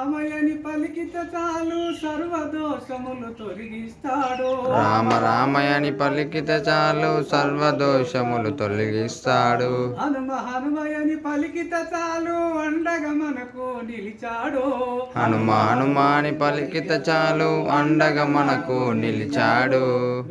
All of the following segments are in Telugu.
రామయని పలికిత చాలు సర్వదోషములు తొలగిస్తాడు. రామ రామయని పలికిత చాలు సర్వదోషములు తొలగిస్తాడు. హనుమ హనుమయని పలికిత చాలు అండగా మనకు నిలిచాడు. హనుమ హనుమాని పలికిత చాలు అండగా మనకు నిలిచాడు.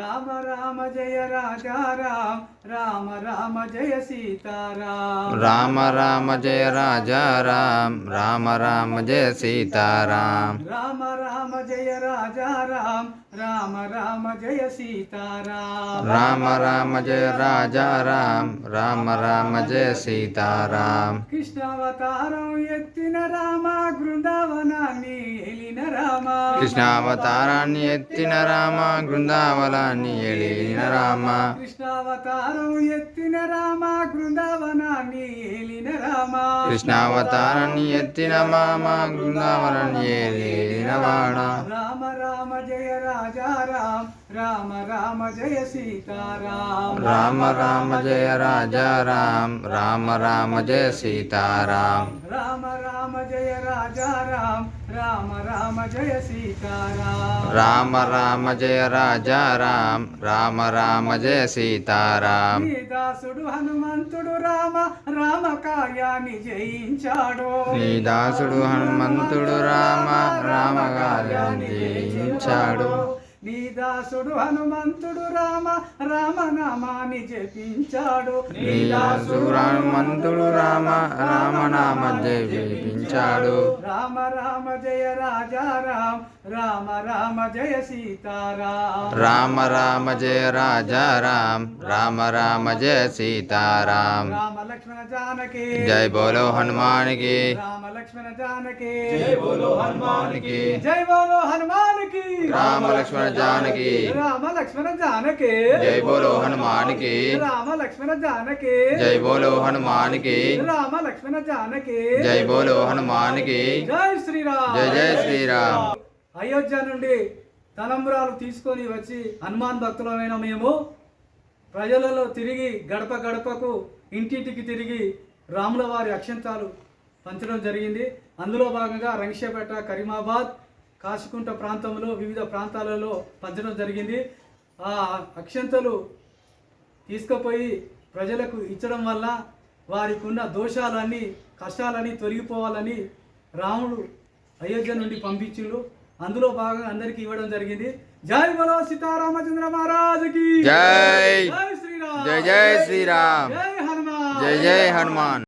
రామ రామ జయ రాజా రామ్ రామ జయ సీతారాం రామ రామ జయ రాజా రామ్ రామ జయ సీతారాం. రామ రామ జయ రాజా రామ్. రామ రామ జయ సీతారాం. రామ రామ జయ రాజా రామ్. రామ రామ జయ సీతారాం. కృష్ణావతారం ఎత్తిన రామ బృందావనాన్ని కృష్ణావతారాన్ని ఎత్తిన రామ బృందావనాన్ని ఎలిన రామ. కృష్ణావతారం ఎత్తిన రామ బృందావనాన్ని ఎలిన రామ. కృష్ణావతారాన్ని ఎత్తిన మామ బృందావనాన్ని ఎలిన వాడ. రామ రామ జయ రాజా రామ్. రామ రామ జయ సీతారాం రామ. రామ జయ రాజా రామ్. రామ రామ జయ సీతారాం రామ రామ రాజా రామ్ రామ రామ జయ సీతారాం. రామ రామ జయ రాజా రామ్ రామ రామ జయ సీతారాం. నీ దాసుడు హనుమంతుడు రామ రామ కార్యాన్ని జయించాడు. నీ దాసుడు హనుమంతుడు రామ రామగారిని జయించాడు. నీ దాసుడు హనుమంతుడు రామ రామనామాన్ని జపించాడు. నీ దాసుడు హనుమంతుడు రామ రామనామ జపించాడు. రామ రామ జయ రాజా రామ్ రామ రామ జయ సీతారాం రామ రామ జయ రాజా రామ్ రామ రామ జయ సీతారాం రామ లక్ష్మణ జానకి. జై బోలో హనుమానికి. రామ లక్ష్మణ జానకి. జై బోలో హనుమానికి. జై బోలో హనుమానికి. రామ లక్ష్మణ జానకి రామ లక్ష్మణ జానకి జై బోలో హనుమానికి. రామ లక్ష్మణ జానకి జై బోలో హనుమానికి. రామ లక్ష్మణ జానకి జై బోలో హనుమానికి. జై శ్రీరామ్. జై జై శ్రీరామ్. అయోధ్య నుండి తలంబరాలు తీసుకొని వచ్చి హనుమాన్ భక్తులమైన మేము ప్రజలలో తిరిగి గడప గడపకు ఇంటింటికి తిరిగి రాముల వారి అక్షంతాలు పంచడం జరిగింది. అందులో భాగంగా రంగేపేట కరీమాబాద్ కాశీకుంట ప్రాంతంలో వివిధ ప్రాంతాలలో పంచడం జరిగింది. ఆ అక్షంతలు తీసుకుపోయి ప్రజలకు ఇచ్చడం వల్ల వారికి ఉన్న దోషాలన్నీ కష్టాలన్నీ తొలగిపోవాలని రాముడు అయోధ్య నుండి పంపించిండు. అందులో భాగంగా అందరికీ ఇవ్వడం జరిగింది. జై బలో సీతారామచంద్ర మహారాజుకి జై. జై శ్రీరామ్. జై జై శ్రీరామ్. జై హనుమాన్. జై జై హనుమాన్.